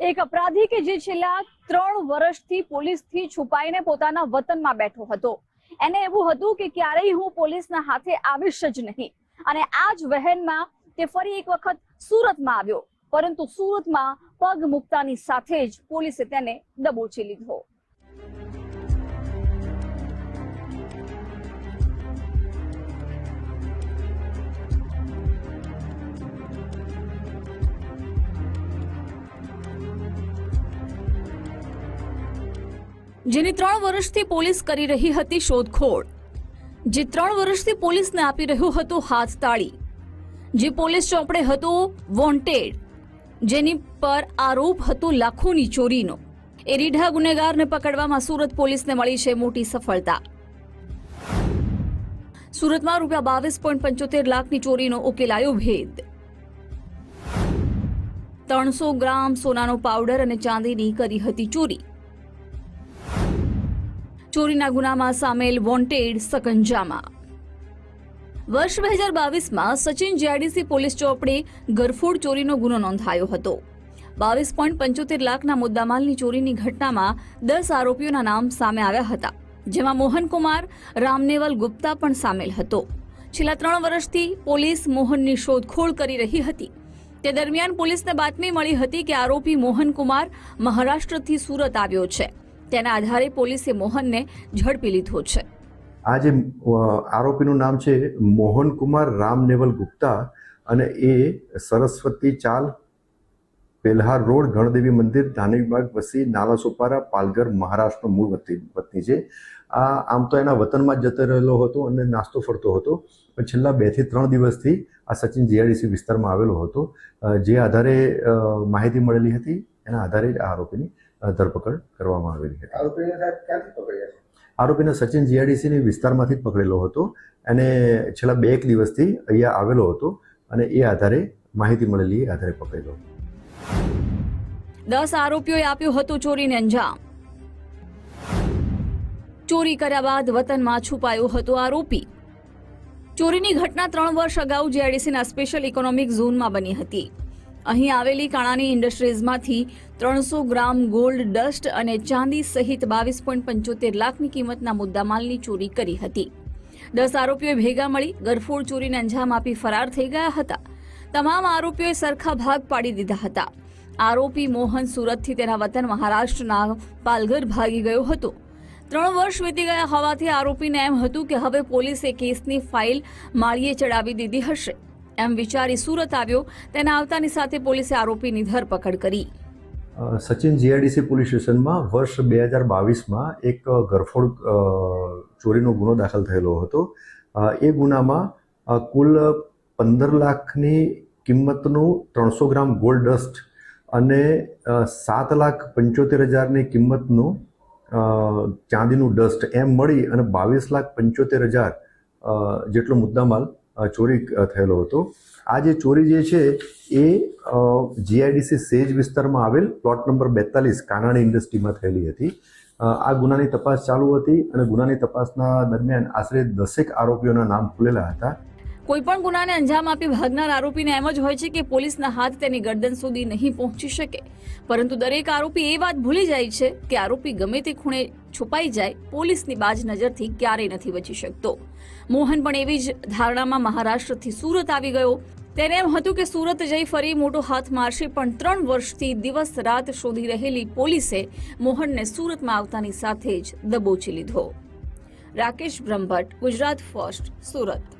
એક અપરાધી કે જે છેલ્લા ત્રણ વર્ષથી પોલીસથી છુપાઈને પોતાના વતનમાં બેઠો હતો. એને એવું હતું કે ક્યારેય હું પોલીસના હાથે આવીશ જ નહીં. અને આ જ વહેનમાં તે ફરી એક વખત સુરતમાં આવ્યો. પરંતુ સુરતમાં પગ મૂકતાની સાથે જ પોલીસે તેને દબોચી લીધો. જેની ત્રણ વર્ષથી પોલીસ કરી રહી હતી શોધખોળ. જે ત્રણ વર્ષથી પોલીસને આપી રહ્યું હતું હાથ તાળી જે પોલીસ ચોપડે હતું વોન્ટેડ, જેની પર આરોપ હતો લાખોની ચોરીનો. એ રીઢા ગુનેગારને પકડવામાં સુરત પોલીસને મળી છે મોટી સફળતા. સુરતમાં રૂપિયા બાવીસ પોઈન્ટ પંચોતેર લાખની ચોરીનો ઉકેલાયો ભેદ. ત્રણસો ગ્રામ સોનાનો પાવડર અને ચાંદીની કરી હતી ચોરી. ચોરીના ગુનામાં સામેલ વોન્ટેડ સકંજામાં. વર્ષ બે હજાર બાવીસમાં સચિન જીઆઈડીસી પોલીસ ચોપડે ગરફોડ ચોરીનો ગુનો નોંધાયો હતો. બાવીસ પોઈન્ટ પંચોતેર લાખના મુદ્દામાલની ચોરીની ઘટનામાં દસ આરોપીઓના નામ સામે આવ્યા હતા, જેમાં મોહનકુમાર, રામનેવલ ગુપ્તા પણ સામેલ હતો. છેલ્લા ત્રણ વર્ષથી પોલીસ મોહનની શોધખોળ કરી રહી હતી. તે દરમિયાન પોલીસને બાતમી મળી હતી કે આરોપી મોહનકુમાર મહારાષ્ટ્રથી સુરત આવ્યો છે. તેના આધારે પોલીસે મોહનને ઝડપી લીધો છે. આ જે આરોપીનું નામ છે મોહનકુમાર રામનેવલ ગુપ્તા અને એ સરસ્વતી ચાલ પેલ્હાર રોડ, ગણદેવી મંદિર ધાનીબાગ વસી, નાલાસોપારા, પાલઘર, મહારાષ્ટ્રનો મૂળ વતની છે. આ, આમ તો એના વતનમાં જ જતો રહેલો હતો અને નાસ્તો ફરતો હતો. પણ છેલ્લા બેથી ત્રણ દિવસથી આ સચિન જીઆરડીસી વિસ્તારમાં આવેલો હતો. જે આધારે માહિતી મળેલી હતી, એના આધારે જ આ આરોપીની ધરપકડ કરવામાં આવેલી હતી. આરોપીને સાહેબ ક્યાંથી પકડ્યા છે? આરોપીને સચિન જીઆઈડીસીની વિસ્તારમાંથી જ પકડેલો હતો અને છેલ્લા બે એક દિવસથી અહીંયા આવેલો હતો અને એ આધારે માહિતી મળેલી એ આધારે પકડેલો દસ આરોપીઓએ આપ્યું હતું ચોરીને અંજામ. ચોરી કર્યા બાદ વતનમાં છુપાયો હતો આરોપી. ચોરીની ઘટના ત્રણ વર્ષ અગાઉ જીઆઈડીસીના સ્પેશિયલ ઇકોનોમિક ઝોનમાં બની હતી. અહીં આવેલી કાણાની ઇન્ડસ્ટ્રીઝમાંથી ત્રણસો ગ્રામ ગોલ્ડ ડસ્ટ અને ચાંદી સહિત બાવીસ પોઈન્ટ પંચોતેર લાખની કિંમતના મુદ્દામાલની ચોરી કરી હતી. દસ આરોપીઓએ ભેગા મળી ગરફોડ ચોરીને અંજામ આપી ફરાર થઈ ગયા હતા. તમામ આરોપીઓએ સરખા ભાગ પાડી દીધા હતા. આરોપી મોહન સુરતથી તેના વતન મહારાષ્ટ્રના પાલઘર ભાગી ગયો હતો. ત્રણ વર્ષ વીતી ગયા હોવાથી આરોપીને એમ હતું કે હવે પોલીસે કેસની ફાઇલ માળીએ ચડાવી દીધી હશે. એમ વિચારી સુરત આવ્યો. તેના આવતાની સાથે પોલીસે આરોપીની ધરપકડ કરી. સચિન જીઆઈડીસી પોલીસ સ્ટેશનમાં વર્ષ બે હજાર બાવીસમાં એક ગરફોડ ચોરીનો ગુનો દાખલ થયેલો હતો. એ ગુનામાં કુલ પંદર લાખની કિંમતનું ત્રણસો ગ્રામ ગોલ્ડ ડસ્ટ અને સાત લાખ પંચોતેર હજારની કિંમતનું ચાંદીનું ડસ્ટ એમ મળી અને બાવીસ લાખ પંચોતેર હજાર જેટલો મુદ્દામાલ ચોરી થયેલો હતો. આ જે ચોરી જે છે, એ જીઆઈડીસી સેજ વિસ્તારમાં આવેલ પ્લોટ નંબર બેતાલીસ કાનાણી ઇન્ડસ્ટ્રીમાં થયેલી હતી. આ ગુનાની તપાસ ચાલુ હતી અને ગુનાની તપાસના દરમિયાન આશરે દસેક આરોપીઓના નામ ખુલેલા હતા. કોઈ પણ ગુનાને અંજામ આપી ભાગનાર આરોપીને એમ જ હોય છે કે પોલીસના હાથ તેની ગરદન સુધી નહીં પહોંચી શકે. પરંતુ દરેક આરોપી એ વાત ભૂલી જાય છે કે આરોપી ગમે તે ખૂણે છુપાઈ જાય, પોલીસની બાજ નજરથી ક્યારેય નથી બચી શકતો. મોહન પણ એવી જ ધારણામાં મહારાષ્ટ્રથી સુરત આવી ગયો. તેને એમ હતું કે સુરત જઈ ફરી મોટો હાથ મારશે, પણ ત્રણ વર્ષથી દિવસ રાત શોધી રહેલી પોલીસે મોહનને સુરતમાં આવતાની સાથે જ દબોચી લીધો. રાકેશ બ્રહ્મભટ્ટ, ગુજરાત ફર્સ્ટ, સુરત.